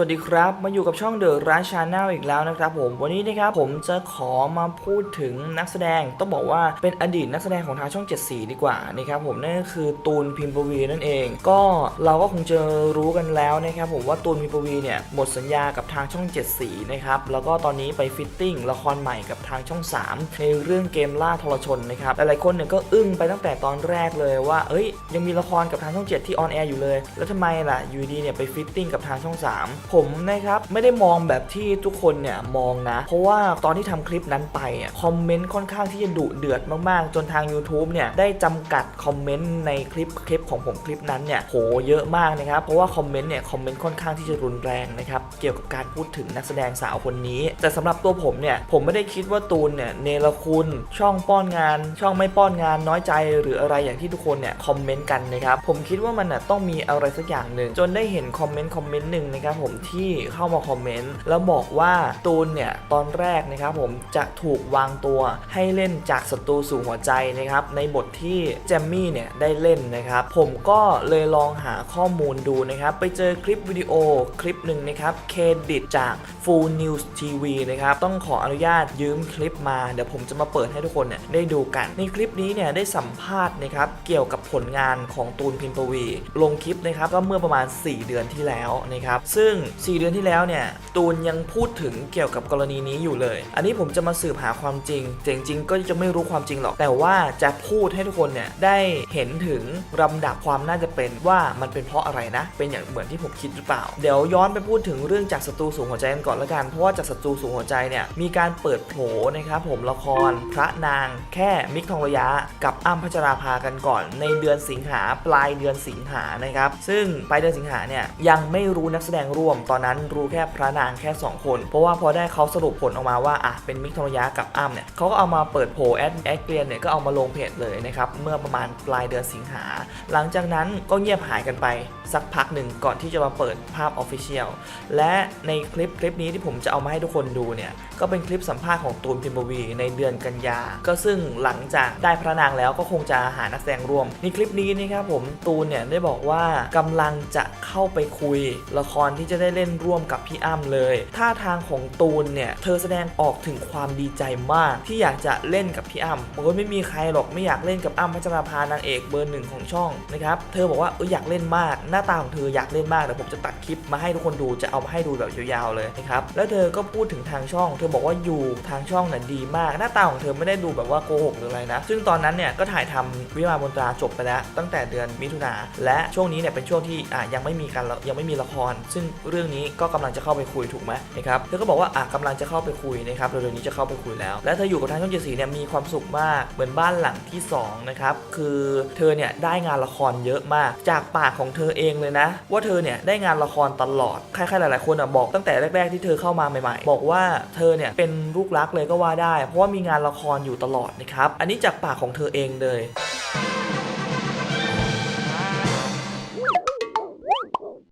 สวัสดีครับมาอยู่กับช่องเดอะร้านชาแนลอีกแล้วนะครับผมวันนี้นะครับผมจะขอมาพูดถึงนักแสดงต้องบอกว่าเป็นอดีตนักแสดงของทางช่อง 7 สีดีกว่านะครับผมนั่นก็คือตูนพิมพวีนั่นเอง ก็เราก็คงจะรู้กันแล้วนะครับผมว่าตูนพิมพวีเนี่ยหมดสัญญากับทางช่อง 7 สีนะครับแล้วก็ตอนนี้ไปฟิตติ้งละครใหม่กับทางช่อง 3 ในเรื่องเกมล่าทรชนนะครับหลายๆคนเนี่ยก็อึ้งไปตั้งแต่ตอนแรกเลยว่าเอ้ยยังมีละครกับทางช่อง 7 ที่ออนแอร์อยู่เลย แล้วทำไมล่ะอยู่ดีเนี่ยไปฟิตติ้งกับทางช่อง 3ผมนะครับไม่ได้มองแบบที่ทุกคนเนี่ยมองนะ เพราะว่าตอนที่ทำคลิปนั้นไปอะคอมเมนต์ค่อนข้างที่จะดุเดือดมากๆ จนทาง YouTube เนี่ยได้จำกัดคอมเมนต์ในคลิปคลิปของผมคลิปนั้นเนี่ยโหเยอะมากนะครับ เพราะว่าคอมเมนต์เนี่ยคอมเมนต์ค่อนข้างที่จะรุนแรงนะครับเกี่ยวกับการพูดถึงนักแสดงสาวคนนี้ แต่สำหรับตัวผมเนี่ยผมไม่ได้คิดว่าตูนเนี่ยเนรคุณช่องป้อนงาน ช่องไม่ป้อนงานน้อยใจ หรืออะไรอย่างที่ทุกคนเนี่ยคอมเมนต์กันนะครับผมคิดว่ามันน่ะต้องมีอะไรสักอย่างหนึ่งจนได้เห็นคอมเมนต์คอมเมนต์หนึ่งนะครับผมที่เข้ามาคอมเมนต์แล้วบอกว่าตูนเนี่ยตอนแรกนะครับผมจะถูกวางตัวให้เล่นจากศัตรูสู่หัวใจนะครับในบทที่แจมมี่เนี่ยได้เล่นนะครับผมก็เลยลองหาข้อมูลดูนะครับไปเจอคลิปวิดีโอคลิปหนึ่งนะครับเครดิตจาก Full News TV นะครับต้องขออนุญาตยืมคลิปมาเดี๋ยวผมจะมาเปิดให้ทุกคนเนี่ยได้ดูกัน ในคลิปนี้เนี่ยได้สัมภาษณ์นะครับเกี่ยวกับผลงานของตูนพิมพวี ลงคลิปนะครับก็เมื่อประมาณ 4 เดือนที่แล้วนะครับซึ่ง4 เดือนที่แล้วเนี่ย ตูนยังพูดถึงเกี่ยวกับกรณีนี้อยู่เลย อันนี้ผมจะมาสืบหาความจริงแต่จริงๆก็จะไม่รู้ความจริงหรอก แต่ว่าจะพูดให้ทุกคนเนี่ยได้เห็นถึงลำดับความน่าจะเป็นว่ามันเป็นเพราะอะไรนะ เป็นอย่างเหมือนที่ผมคิดหรือเปล่า เดี๋ยวย้อนไปพูดถึงเรื่องจากศัตรูสูงหัวใจกันก่อนละกัน เพราะว่าจากศัตรูสูงหัวใจเนี่ยมีการเปิดโผนะครับผมละครพระนางแค่มิกทองระยะกับอ้ำพัชราภากันก่อน ในเดือนสิงหาปลายเดือนสิงหานะครับ ซึ่งปลายเดือนสิงหาเนี่ยยังไม่รู้นักแสดงร่วมตอนนั้นรู้แค่พระนางแค่ 2 คน เพราะว่าพอได้เขาสรุปผลออกมาว่าอะเป็นมิกทองรยะกับอ้ำเนี่ยเขาก็เอามาเปิดโผแอดแอดเกลียนเนี่ยก็เอามาลงเพจเลยนะครับเมื่อประมาณปลายเดือนสิงหา หลังจากนั้นก็เงียบหายกันไปสักพักหนึ่งก่อนที่จะมาเปิดภาพออฟฟิเชียลและในคลิปคลิปนี้ที่ผมจะเอามาให้ทุกคนดูเนี่ยก็เป็นคลิปสัมภาษณ์ของตูนพิมพ์บวีในเดือนกันยา ก็ซึ่งหลังจากได้พระนางแล้วก็คงจะหานักแสดงร่วม ในคลิปนี้นะครับผมตูนเนี่ยได้บอกว่ากำลังจะเข้าไปคุยละครที่จะได้ได้เล่นร่วมกับพี่อ้ำเลย ท่าทางของตูนเนี่ย เธอแสดงออกถึงความดีใจมาก ที่อยากจะเล่นกับพี่อ้ำบอกว่าไม่มีใครหรอกไม่อยากเล่นกับอ้ำพัชราภานางเอกเบอร์หนึ่งของช่องนะครับ เธอบอกว่าเอออยากเล่นมาก หน้าตาของเธออยากเล่นมากเดี๋ยวผมจะตัด ลิปมาให้ทุกคนดูจะเอามาให้ดูแบบยาวๆเลยนะครับแล้วเธอก็พูดถึงทางช่อง เธอบอกว่าอยู่ทางช่องน่ะดีมาก หน้าตาของเธอไม่ได้ดูแบบว่าโกหกหรืออะไรนะ ซึ่งตอนนั้นเนี่ยก็ถ่ายทำวิมานบนตราจบไปแล้ว ตั้งแต่เดือนมิถุนาและช่วงนี้เนี่ยเป็นช่วงที่อะยังไม่มีการยังไม่มีละคร ซึ่งเรื่องนี้ก็กำลังจะเข้าไปคุยถูกไหมนะครับเธอก็บอกว่าอะกำลังจะเข้าไปคุยนะครับเร็วๆนี้จะเข้าไปคุยแล้ว และเธออยู่กับทางช่องเจ็ดสีเนี่ยมีความสุขมากเหมือนบ้านหลังที่สองนะครับคือเธอเนี่ยได้งานละครเยอะมาก จากปากของเธอเองเลยนะ ว่าเธอเนี่ยได้งานละครตลอด ใครๆหลาย ๆ คนอะบอกตั้งแต่แรก ๆ ที่เธอเข้ามาใหม่ ๆ บอกว่าเธอเนี่ยเป็นลูกรักเลยก็ว่าได้ เพราะว่ามีงานละครอยู่ตลอดนะครับ อันนี้จากปากของเธอเองเลย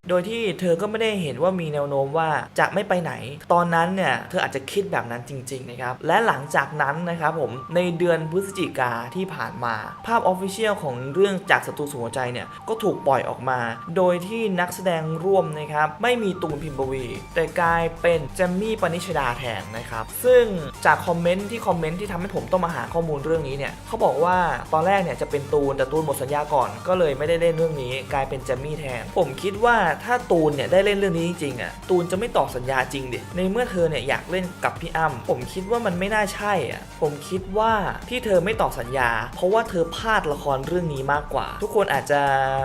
โดยที่เธอก็ไม่ได้เห็นว่ามีแนวโน้มว่าจะไม่ไปไหน ตอนนั้นเนี่ยเธออาจจะคิดแบบนั้นจริงๆนะครับ และหลังจากนั้นนะครับผมในเดือนพฤศจิกาที่ผ่านมา ภาพออฟฟิเชียลของเรื่องจากศัตรูสู่หัวใจเนี่ยก็ถูกปล่อยออกมา โดยที่นักแสดงร่วมนะครับไม่มีตูนพิมพ์บวี แต่กลายเป็นแจมมี่ปนิชดาแทนนะครับ ซึ่งจากคอมเมนต์ที่คอมเมนต์ที่ทำให้ผมต้องมาหาข้อมูลเรื่องนี้เนี่ยเขาบอกว่าตอนแรกเนี่ยจะเป็นตูนแต่ตูนหมดสัญญาก่อน ก็เลยไม่ได้เล่นเรื่องนี้ กลายเป็นแจมมี่แทน ผมคิดว่าถ้าตูนเนี่ยได้เล่นเรื่องนี้จริงๆอะตูนจะไม่ต่อสัญญาจริงดิในเมื่อเธอเนี่ยอยากเล่นกับพี่อ้ำผมคิดว่ามันไม่น่าใช่อะผมคิดว่าที่เธอไม่ต่อสัญญา เพราะว่าเธอพลาดละครเรื่องนี้มากกว่า ทุกคนอาจจะ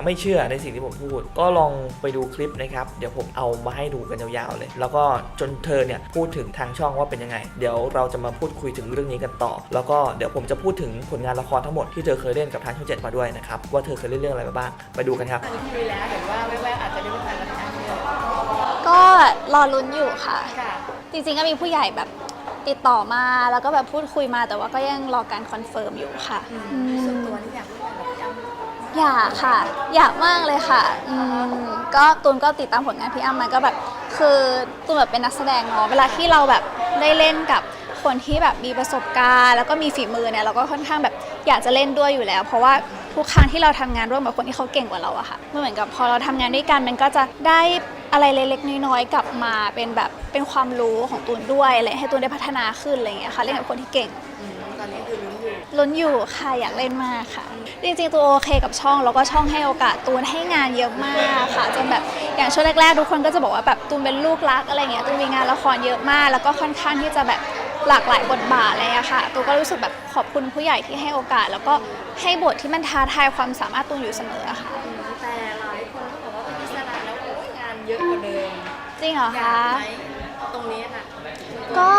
ไม่เชื่อในสิ่งที่ผมพูด ก็ลองไปดูคลิปนะครับเดี๋ยวผมเอามาให้ดูกันยาวๆเลย แล้วก็จนเธอเนี่ยพูดถึงทางช่องว่าเป็นยังไง เดี๋ยวเราจะมาพูดคุยถึงเรื่องนี้กันต่อ แล้วก็เดี๋ยวผมจะพูดถึงผลงานละครทั้งหมดที่เธอเคยเล่นกับทางช่องเจ็ดมาด้วยนะครับว่าเธอเคยเล่นเรื่องอะไรมาบ้างไปดูกันครับคุยแล้วเห็นว่าแววๆอาจจะ ก็รอลุ้นอยู่ค่ะ ค่ะจริงๆก็มีผู้ใหญ่แบบติดต่อมาแล้วก็แบบพูดคุยมาแต่ว่าก็ยังรอการคอนเฟิร์มอยู่ค่ะอืมส่วนตัวนี่อยากร่วมงานกับพี่อ้ำอยากค่ะ อยากมากเลยค่ะอืมก็ตูนก็ติดตามผลงานพี่อ้ำมาก็แบบ คือตูนแบบเป็นนักแสดงเนาะเวลาที่เราแบบได้เล่นกับคนที่แบบมีประสบการณ์ แล้วก็มีฝีมือเนี่ยเราก็ค่อนข้างแบบอยากจะเล่นด้วยอยู่แล้ว เพราะว่าทุกครั้งที่เราทำงานร่วมกับคนที่เขาเก่งกว่าเราอะค่ะมันเหมือนกับพอเราทำงานด้วยกันมันก็จะได้ อะไรเล็กๆน้อยๆกลับมาเป็นแบบเป็นความรู้ของตูนด้วยอะไรให้ตูนได้พัฒนาขึ้นอะไรอย่างเงี้ยค่ะเล่นกับคนที่เก่งอืมตอนนี้คือลุ้นอยู่ลุ้นอยู่ค่ะอยากเล่นมากค่ะ จริงๆตัวโอเคกับช่องแล้วก็ช่องให้โอกาสตูนให้งานเยอะมากค่ะจนแบบอย่างช่วงแรกๆทุกคนก็จะบอกว่าแบบตูนเป็นลูกรักอะไรเงี้ยตูนมีงานละครเยอะมาก แล้วก็ค่อนข้างที่จะแบบหลากหลายบทบาทอะไรเลยค่ะตูนก็รู้สึกแบบขอบคุณผู้ใหญ่ที่ให้โอกาส แล้วก็ให้บทที่มันท้าทายความสามารถตูนอยู่เสมอค่ะ จริงเหรออยาคะ กไหมตรงนี้ค่ะ ก็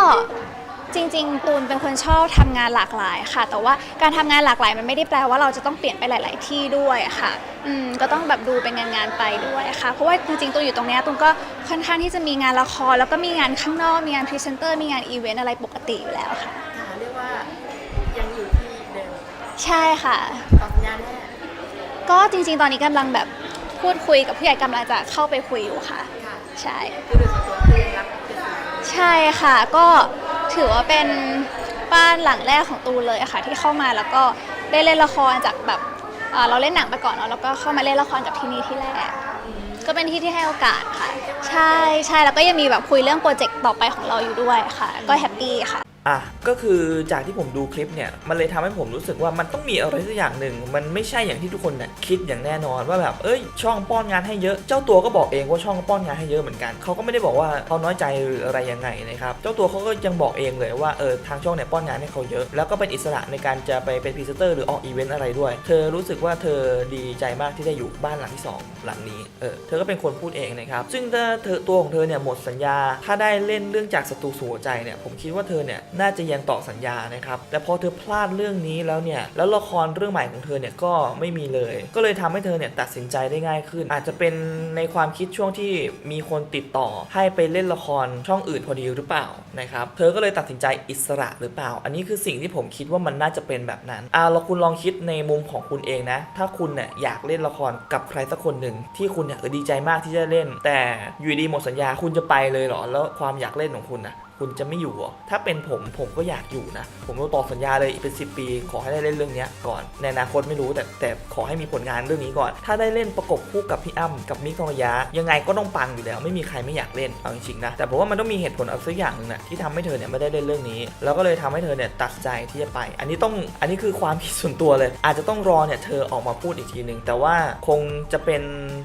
จริงๆ ตูนเป็นคนชอบทำงานหลากหลายค่ะ แต่ว่าการทำงานหลากหลายมันไม่ได้แปลว่าเราจะต้องเปลี่ยนไปหลาย ๆ ที่ด้วยค่ะ อืมก็ต้องแบบดูเป็นงานๆไปด้วยค่ะ เพราะว่าจริงๆตูนอยู่ตรงเนี้ยตูนก็ค่อนข้างที่จะมีงานละครแล้วก็มีงานข้างนอก มีงานพรีเซนเตอร์ มีงานอีเวนต์อะไรปกติอยู่แล้วค่ะ ค่ะเรียกว่ายังอยู่ที่เดิมใช่ค่ะ ตอบสัญญาณแน่ก็จริงๆ ตอนนี้กำลังแบบพูดคุยกับผู้ใหญ่กำลังจะเข้าไปคุยอยู่ค่ะค่ะ ใช่ คือโดยส่วนตัวคือยังรับเป็นสายใช่ค่ะก็ถือว่าเป็นบ้านหลังแรกของตูนเลยอะค่ะ ที่เข้ามาแล้วก็ได้เล่นละครจากแบบเอ่อเราเล่นหนังไปก่อนเนาะแล้วก็เข้ามาเล่นละครกับที่นี่ที่แรก ก็เป็นที่ที่ให้โอกาสค่ะ ใช่ใช่แล้วก็ยังมีแบบคุยเรื่องโปรเจกต์ต่อไปของเราอยู่ด้วยค่ะ ก็แฮปปี้ค่ะ อะก็คือจากที่ผมดูคลิปเนี่ยมันเลยทำให้ผมรู้สึกว่ามันต้องมีอะไรสักอย่างหนึ่ง มันไม่ใช่อย่างที่ทุกคนเนี่ยคิดอย่างแน่นอนว่าแบบเอ้ย ช่องป้อนงานให้เยอะ เจ้าตัวก็บอกเองว่าช่องป้อนงานให้เยอะเหมือนกันเขาก็ไม่ได้บอกว่าเขาน้อยใจหรืออะไรยังไงนะครับเจ้าตัวเขาก็ยังบอกเองเลยว่าเออทางช่องเนี่ยป้อนงานให้เขาเยอะแล้วก็เป็นอิสระในการจะไปเป็นพรีเซนเตอร์หรือออกอีเวนต์อะไรด้วย เธอรู้สึกว่าเธอดีใจมากที่ได้อยู่บ้านหลังที่สองหลังนี้เออเธอก็เป็นคนพูดเองนะครับซึ่งถ้าเธอตัวของเธอเนี่ยหมดสัญญา ถ้าได้เล่นเรื่องจากศัตรูสู่หัวใจเนี่ยผมคิดว่าเธอเนี่ยน่าจะยังต่อสัญญานะครับแต่พอเธอพลาดเรื่องนี้แล้วเนี่ยแล้วละครเรื่องใหม่ของเธอเนี่ยก็ไม่มีเลย ก็เลยทำให้เธอเนี่ยตัดสินใจได้ง่ายขึ้น อาจจะเป็นในความคิดช่วงที่มีคนติดต่อ ให้ไปเล่นละครช่องอื่นพอดีหรือเปล่านะครับเธอก็เลยตัดสินใจอิสระหรือเปล่า อันนี้คือสิ่งที่ผมคิดว่ามันน่าจะเป็นแบบนั้นอ่าเราคุณลองคิดในมุมของคุณเองนะ ถ้าคุณเนี่ยอยากเล่นละครกับใครสักคนหนึ่งที่คุณเนี่ยเออดีใจมากที่จะเล่น แต่อยู่ดีหมดสัญญาคุณจะไปเลยเหรอแล้วความอยากเล่นของคุณนะคุณจะไม่อยู่เหรอถ้าเป็นผมผมก็อยากอยู่นะ ผมก็ต่อสัญญาเลยอีกเป็น 10 ปี ขอให้ได้เล่นเรื่องนี้ก่อนในอนาคตไม่รู้แต่แต่ขอให้มีผลงานเรื่องนี้ก่อน ถ้าได้เล่นประกบคู่กับพี่อ้ำกับมิกทองระยะ ยังไงก็ต้องปังอยู่แล้ว ไม่มีใครไม่อยากเล่นเอาจริงๆนะแต่ผมว่ามันต้องมีเหตุผลอะไรสักอย่างหนึ่งนะที่ทำให้เธอเนี่ยไม่ได้เล่นเรื่องนี้ แล้วก็เลยทำให้เธอเนี่ยตัดใจที่จะไป อันนี้ต้องอันนี้คือความคิดส่วนตัวเลย อาจจะต้องรอเนี่ยเธอออกมาพูดอีกทีหนึ่งแต่ว่าคงจะเป็น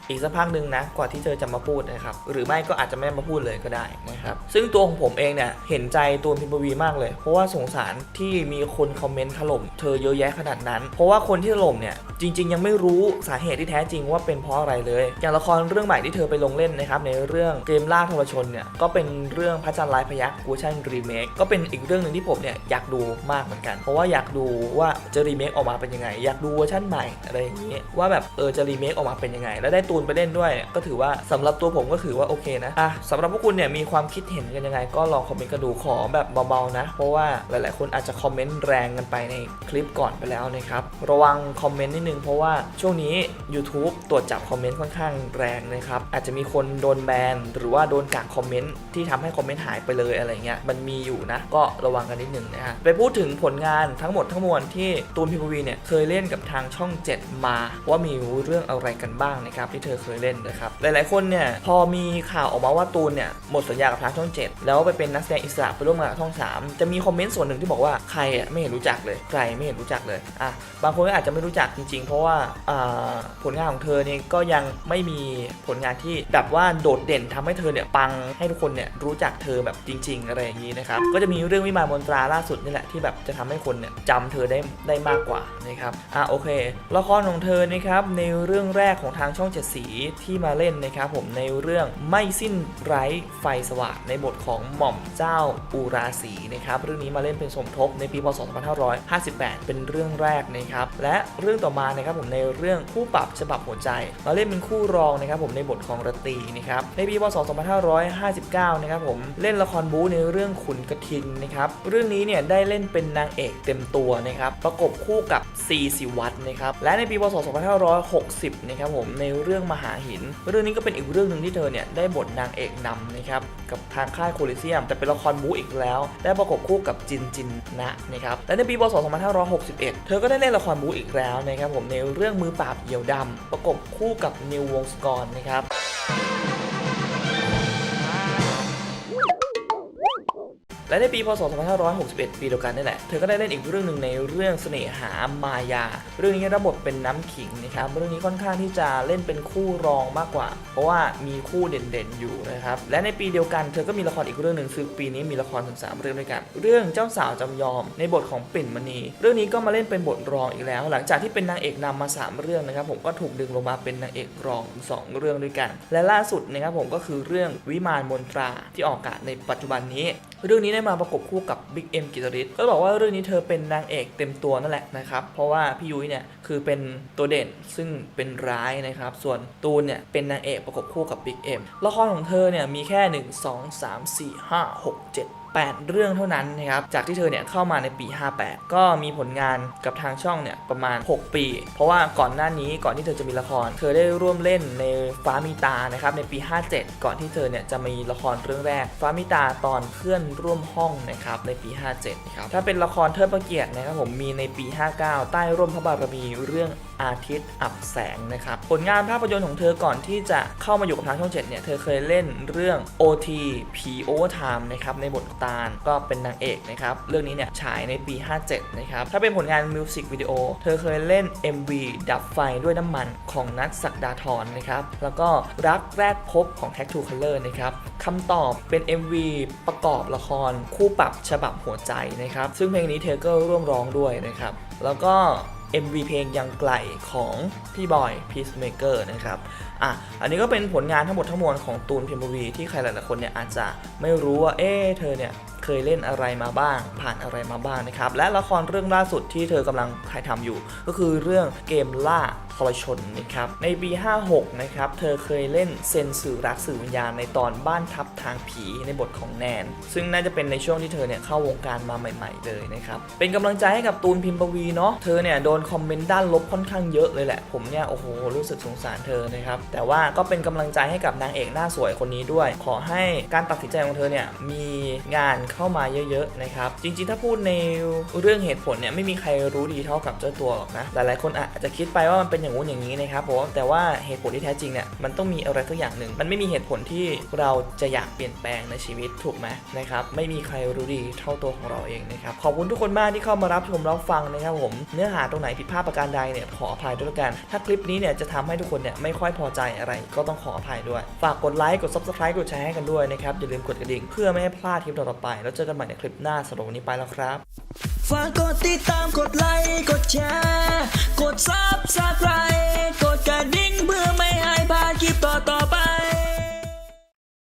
อีกสักพักหนึ่งนะกว่าที่เธอจะมาพูดนะครับหรือไม่ก็อาจจะไม่มาพูดเลยก็ได้นะครับซึ่งตัวของผมเองเนี่ยเห็นใจตูนพิมพ์วีมากเลย เพราะว่าสงสารที่มีคนคอมเมนต์ถล่มเธอเยอะแยะขนาดนั้น เพราะว่าคนที่ถล่มเนี่ยจริง ๆ ยังไม่รู้สาเหตุที่แท้จริงว่าเป็นเพราะอะไรเลย อย่างละครเรื่องใหม่ที่เธอไปลงเล่นนะครับในเรื่องเกมล่าทรชนเนี่ยก็เป็นเรื่องพระจันทร์ลายพยักเวอร์ชันรีเมคก็เป็นอีกเรื่องหนึ่งที่ผมเนี่ยอยากดูมากเหมือนกัน เพราะว่าอยากดูว่าจะรีเมคออกมาเป็นยังไง อยากดูเวอร์ชั่นใหม่อะไรอย่างนี้ว่าแบบเออจะรีเมคออกมาเป็นยังไง แล้วได้ตูนไปเล่นด้วย ก็ถือว่าสำหรับตัวผมก็ถือว่าโอเคนะอะสำหรับพวกคุณเนี่ยมีความคิดเห็นกันยังไงก็ลองคอมเมนต์กันดูขอแบบเบาๆนะ เพราะว่าหลายๆ คนอาจจะคอมเมนต์แรงกันไปในคลิปก่อนไปแล้วนะครับ ระวังคอมเมนต์นิดนึงเพราะว่าช่วงนี้ YouTube ตรวจจับคอมเมนต์ค่อนข้างแรงนะครับ อาจจะมีคนโดนแบนหรือว่าโดนกักคอมเมนต์ที่ทำให้คอมเมนต์หายไปเลยอะไรเงี้ยมันมีอยู่นะ ก็ระวังกันนิดนึงนะฮะไปพูดถึงผลงานทั้งหมดทั้งมวลที่ตูนพิมพ์วีเนี่ยเคยเล่นกับทางช่อง 7 มา ว่ามีเรื่องอะไรกันบ้างนะครับที่เธอเคยเล่นนะครับหลายๆคนเนี่ยพอมีข่าวออกมาว่าตูนเนี่ยหมดสัญญากับทางช่อง 7 แล้วไปเป็นนักแสดงอิสระไปร่วมงานกับช่อง 3 จะมีคอมเมนต์ส่วนหนึ่งที่บอกว่าใครไม่เห็นรู้จักเลยใครไม่เห็นรู้จักเลยอะบางคนก็อาจจะไม่รู้จักจริง ๆ เพราะว่าผลงานของเธอเนี่ยก็ยังไม่มีผลงานที่แบบว่าโดดเด่นทำให้เธอเนี่ยปังให้ทุกคนเนี่ยรู้จักเธอแบบจริง ๆ อะไรอย่างนี้นะครับก็จะมีเรื่องวิมานมนตราล่าสุดนี่แหละที่แบบจะทำให้คนเนี่ยจำเธอได้ได้มากกว่านะครับอะโอเคละครของเธอนะครับในเรื่องแรกของทางช่องเจ็ดสีที่มาเล่นนะครับผมในเรื่องไม่สิ้นไร้ไฟสว่างในบทของหม่อมเจ้าอุราสีนะครับเรื่องนี้มาเล่นเป็นสมทบในปีพศ 2558 เป็นเรื่องแรกนะครับและเรื่องต่อมานะครับผมในเรื่องคู่ปรับฉบับหัวใจ มาเล่นเป็นคู่รองนะครับผมในบทของรตีนะครับในปีพศ 2559 นะครับผมเล่นละครบู๊ในเรื่องขุนกระทิงนะครับเรื่องนี้เนี่ยได้เล่นเป็นนางเอกเต็มตัวนะครับประกบคู่กับซีสิวัตนะครับและในปีพศ 2560 นะครับผมในเรื่องมหาหิน เรื่องนี้ก็เป็นอีกเรื่องหนึ่งที่เธอเนี่ยได้บทนางเอกนำนะครับกับทางค่ายโคลิเซียมแต่เป็นละครบู๊อีกแล้ว ได้ประกบคู่กับจินจินนะนะครับและในปีพศ2561 เธอก็ได้เล่นละครบู๊อีกแล้วนะครับผมในเรื่องมือปราบเหยี่ยวดำประกบคู่กับนิววงศกรนะครับ และในปีพศ 2561 ปีเดียวกันนี่แหละ เธอก็ได้เล่นอีกเรื่องหนึ่งในเรื่องเสน่หามายา เรื่องนี้ระบบเป็นน้ำขิงนะครับ เรื่องนี้ค่อนข้างที่จะเล่นเป็นคู่รองมากกว่า เพราะว่ามีคู่เด่นๆอยู่นะครับ และในปีเดียวกันเธอก็มีละครอีกเรื่องหนึ่งคือปีนี้มีละครถึงสามเรื่องด้วยกัน เรื่องเจ้าสาวจำยอม ในบทของปิ่นมณี เรื่องนี้ก็มาเล่นเป็นบทรองอีกแล้ว หลังจากที่เป็นนางเอกนำมาสามเรื่องนะครับ ผมก็ถูกดึงลงมาเป็นนางเอกรองสองเรื่องด้วยกัน และล่าสุดนะครับผมก็คือเรื่องวิมานมนตราที่ออกอากาศในปัจจุบันนี้เรื่องนี้ได้มาประกบคู่กับบิ๊กเอ็มกิตริสก็บอกว่าเรื่องนี้เธอเป็นนางเอกเต็มตัวนั่นแหละนะครับ เพราะว่าพี่ยุ้ยเนี่ยคือเป็นตัวเด่นซึ่งเป็นร้ายนะครับ ส่วนตูนเนี่ยเป็นนางเอกประกบคู่กับบิ๊กเอ็มละครของเธอเนี่ยมีแค่ 1 2 3 4 5 6 7 8 เรื่องเท่านั้นนะครับ จากที่เธอเนี่ยเข้ามาในปี 58 ก็มีผลงานกับทางช่องเนี่ยประมาณ 6 ปี เพราะว่าก่อนหน้านี้ก่อนที่เธอจะมีละคร เธอได้ร่วมเล่นในฟ้ามีตานะครับในปี 57 ก่อนที่เธอเนี่ยจะมีละครเรื่องแรก ฟ้ามีตาตอนเพื่อนร่วมห้องนะครับในปี 57 นะครับ ถ้าเป็นละครเทิดพระเกียรตินะครับผมมีในปี 59 ใต้ร่มพระบารมีเรื่อง อาทิตย์อับแสงนะครับผลงานภาพยนตร์ของเธอก่อนที่จะเข้ามาอยู่กับทางช่อง7เนี่ยเธอเคยเล่นเรื่อง OT ผี Overtime นะครับในบทตาลก็เป็นนางเอกนะครับเรื่องนี้เนี่ยฉายในปี 57 นะครับถ้าเป็นผลงานมิวสิกวิดีโอเธอเคยเล่น MV ดับไฟด้วยน้ำมันของนัทศักดาธรนะครับแล้วก็รักแรกพบของ Tag to Color นะครับคำตอบเป็น MV ประกอบละครคู่ปรับฉบับหัวใจนะครับซึ่งเพลงนี้เธอก็ร่วมร้องด้วยนะครับแล้วก็ MV เพลงยังไกลของพี่บอยพีซเมเกอร์นะครับอะอันนี้ก็เป็นผลงานทั้งหมดทั้งมวลของตูนพิมพ์วีที่ใครหลายๆคนเนี่ยอาจจะไม่รู้ว่าเอ๊เธอเนี่ย เคยเล่นอะไรมาบ้าง ผ่านอะไรมาบ้างนะครับ และละครเรื่องล่าสุดที่เธอกำลังถ่ายทำอยู่ ก็คือเรื่องเกมล่าทรชนนะครับในปี 56 นะครับเธอเคยเล่นเซนสื่อรักสื่อวิญญาณในตอนบ้านทับทางผีในบทของแนน ซึ่งน่าจะเป็นในช่วงที่เธอเนี่ยเข้าวงการมาใหม่ๆเลยนะครับเป็นกำลังใจให้กับตูนพิมพ์ปวีเนาะเธอเนี่ยโดนคอมเมนต์ด้านลบค่อนข้างเยอะเลยแหละผมเนี่ยโอ้โหรู้สึกสงสารเธอนะครับแต่ว่าก็เป็นกำลังใจให้กับนางเอกหน้าสวยคนนี้ด้วย ขอให้การตัดสินใจของเธอเนี่ยมีงานเข้ามาเยอะๆนะครับ จริงๆ ถ้าพูดในเรื่องเหตุผลเนี่ยไม่มีใครรู้ดีเท่ากับเจ้าตัวหรอกนะ หลายๆคนอาจจะคิดไปว่ามันเป็นอย่างงู้นอย่างนี้นะครับผมแต่ว่าเหตุผลที่แท้จริงเนี่ยมันต้องมีอะไรสักอย่างหนึ่ง มันไม่มีเหตุผลที่เราจะอยากเปลี่ยนแปลงในชีวิตถูกไหมนะครับ ไม่มีใครรู้ดีเท่าตัวของเราเองนะครับ ขอบคุณทุกคนมากที่เข้ามารับชมรับฟังนะครับผม เนื้อหาตรงไหนผิดพลาดประการใดเนี่ยขออภัยด้วยละกัน ถ้าคลิปนี้เนี่ยจะทำให้ทุกคนเนี่ยไม่ค่อยพอใจอะไร ก็ต้องขออภัยด้วย ฝากกดไลค์ กด subscribe กดแชร์ให้กันด้วยนะครับ อย่าลืมกดกระดิ่งเพื่อไม่ให้พลาดคลิปต่อไปแล้วเจอกันใหม่ในคลิปหน้าสำหรับวันนี้ไปแล้วครับฝากกดติดตามกดไลค์กดแชร์กดซับสไครต์กดกระดิ่งเพื่อไม่ให้พลาดคลิปต่อๆไป